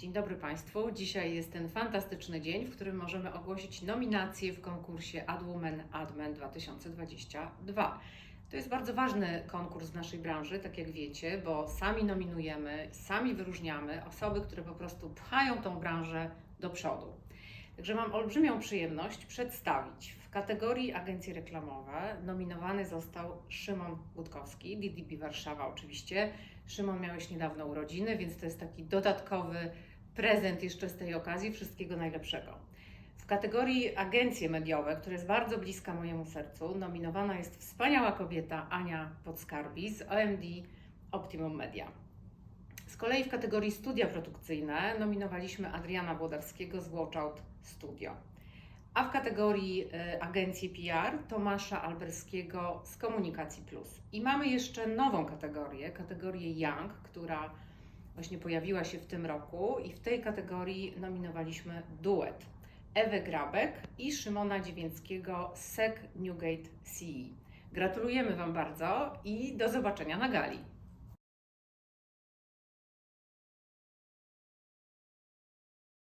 Dzień dobry Państwu. Dzisiaj jest ten fantastyczny dzień, w którym możemy ogłosić nominacje w konkursie AdWomen AdMen 2022. To jest bardzo ważny konkurs w naszej branży, tak jak wiecie, bo sami nominujemy, sami wyróżniamy osoby, które po prostu pchają tą branżę do przodu. Także mam olbrzymią przyjemność przedstawić w kategorii agencje reklamowe nominowany został Szymon Budkowski, DDB Warszawa oczywiście. Szymon miałeś niedawno urodziny, więc to jest taki dodatkowy prezent jeszcze z tej okazji. Wszystkiego najlepszego. W kategorii agencje mediowe, która jest bardzo bliska mojemu sercu, nominowana jest wspaniała kobieta Ania Podskarbi z OMD Optimum Media. Z kolei w kategorii studia produkcyjne nominowaliśmy Adriana Włodarskiego z Watchout Studio. A w kategorii y, agencji PR Tomasza Alberskiego z Komunikacji Plus. I mamy jeszcze nową kategorię, kategorię Young, która właśnie pojawiła się w tym roku i w tej kategorii nominowaliśmy duet Ewę Grabek i Szymona Dziewięckiego z SEC Newgate CE. Gratulujemy Wam bardzo i do zobaczenia na gali.